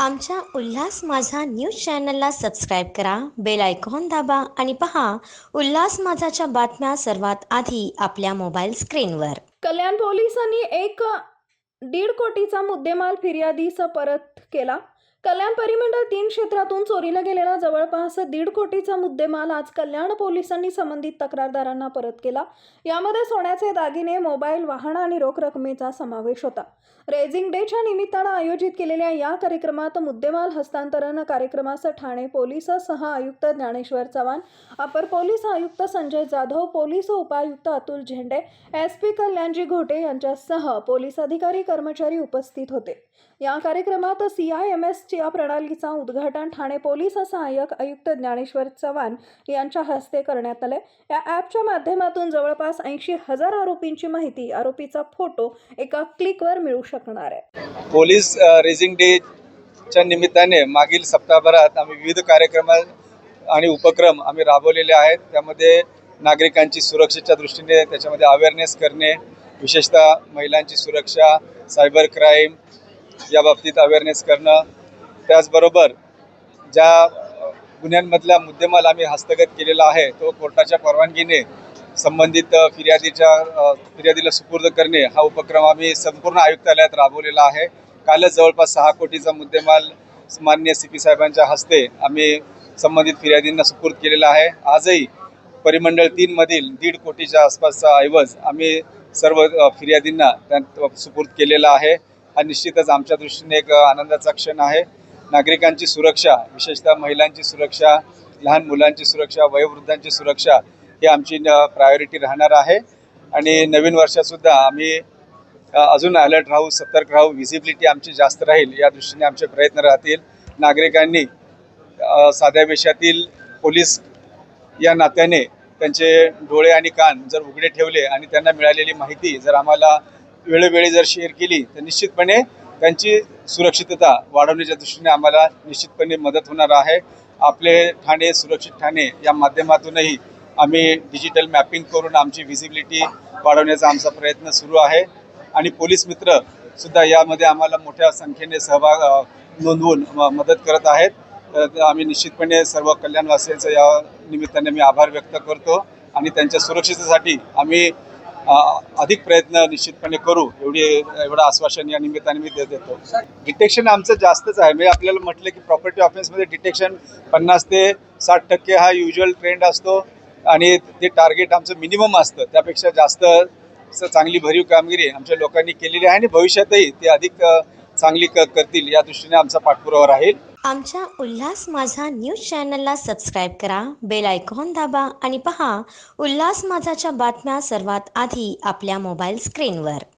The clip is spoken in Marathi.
आमच्या उल्हास माझा न्यूज चॅनलला सबस्क्राईब करा बेल आयकॉन दाबा आणि पहा उल्हास माझाच्या बातम्या सर्वात आधी आपल्या मोबाईल स्क्रीनवर. कल्याण पोलिसांनी एक दीड कोटीचा मुद्देमाल फिर्यादीस परत केला. कल्याण परिमंडळ तीन क्षेत्रातून चोरीला गेलेला जवळपास दीड कोटीचा मुद्देमाल आज कल्याण पोलिसांनी संबंधित तक्रारदारांना परत केला. यामध्ये सोन्याचे दागिने मोबाईल वाहन आणि रोख रकमेचा समावेश होता. रेझिंग डेच्या निमित्तानं आयोजित केलेल्या या कार्यक्रमात मुद्देमाल हस्तांतरण कार्यक्रमास ठाणे पोलीस सह आयुक्त ज्ञानेश्वर चव्हाण अपर पोलीस आयुक्त संजय जाधव पोलीस उपायुक्त अतुल झेंडे एस पी कल्याणजी घोटे यांच्यासह पोलीस अधिकारी कर्मचारी उपस्थित होते. या कार्यक्रमात सी आय एम एस या प्रणालीचा उद्घाटन ठाणे पोलीस सहाय्यक आयुक्त ज्ञानेश्वर चव्हाण यांच्या हस्ते करण्यात आले या ॲपच्या माध्यमातून जवळपास ऐंशी हजार आरोपींची माहिती आरोपीचा फोटो एका क्लिकवर मिळू शकणार आहे. पोलीस रेझिंग रेझिंग डेच्या निमित्ताने मागील सप्ताहभरात आम्ही विविध कार्यक्रम आणि उपक्रम आम्ही राबवलेले आहेत. त्यामध्ये नागरिकांची सुरक्षेच्या दृष्टीने त्याच्यामध्ये अवेअरनेस करणे विशेषतः महिलांची सुरक्षा सायबर क्राईम या बाबतीत अवेअरनेस करणं त्याचबरोबर ज्या गुन्ह्यांमधला मुद्देमाल आम्ही हस्तगत केलेला आहे तो कोर्टाच्या परवानगीने संबंधित फिर्यादीच्या फिर्यादीला सुपूर्द करणे हा उपक्रम आम्ही संपूर्ण आयुक्तालयात राबवलेला आहे. कालच जवळपास सहा कोटीचा मुद्देमाल मान्य सी पी साहेबांच्या हस्ते आम्ही संबंधित फिर्यादींना सुपूर्द केलेला आहे. आजही परिमंडळ तीनमधील दीड कोटीच्या आसपासचा ऐवज आम्ही सर्व फिर्यादींना त्यात सुपूर्द केलेला आहे. हा निश्चितच आमच्या दृष्टीने एक आनंदाचा क्षण आहे. नागरिकांची सुरक्षा विशेषतः महिलांची सुरक्षा लहान मुलांची सुरक्षा वयोवृद्धांची सुरक्षा ही आमची प्रायोरिटी राहणार आहे. आणि नवीन वर्षातसुद्धा आम्ही अजून अलर्ट राहू सतर्क राहू व्हिजिबिलिटी आमची जास्त राहील या दृष्टीने आमचे प्रयत्न राहतील. नागरिकांनी साध्या वेशातील पोलीस या नात्याने त्यांचे डोळे आणि कान जर उघडे ठेवले आणि त्यांना मिळालेली माहिती जर आम्हाला वेळोवेळी जर शेअर केली तर निश्चितपणे त्यांची सुरक्षितता वाढवण्याच्या दृष्टीने आम्हाला निश्चितपणे मदत होणार आहे. आपले ठाणे सुरक्षित ठाणे या माध्यमातूनही आम्ही डिजिटल मॅपिंग करून आमची व्हिजिबिलिटी वाढवण्याचा आमचा प्रयत्न सुरू आहे. आणि पोलीस मित्र सुद्धा यामध्ये आम्हाला मोठ्या संख्येने सहभाग नोंदवून म- मदत करत आहेत. तर आम्ही निश्चितपणे सर्व कल्याणवासियांचा या निमित्ताने मी आभार व्यक्त करतो आणि त्यांच्या सुरक्षितेसाठी आम्ही अधिक प्रयत्न निश्चितपणे करू एवढी एवढं आश्वासन या निमित्ताने मी दे- देतो. डिटेक्शन आमचं जास्तच आहे. म्हणजे आपल्याला म्हटलं की प्रॉपर्टी ऑफिसमध्ये डिटेक्शन पन्नास ते साठ टक्के हा युजल ट्रेंड असतो आणि ते टार्गेट आमचं मिनिमम असतं. त्यापेक्षा जास्त चांगली भरीव कामगिरी आमच्या लोकांनी केलेली आहे आणि भविष्यातही ते अधिक चांगली करतील या दृष्टीने आमचा पाठपुरावा राहील. आमच्या उल्हास माझा न्यूज चॅनलला सबस्क्राईब करा बेल आयकॉन दाबा आणि पहा उल्हास माझाच्या बातम्या सर्वात आधी आपल्या मोबाईल स्क्रीनवर.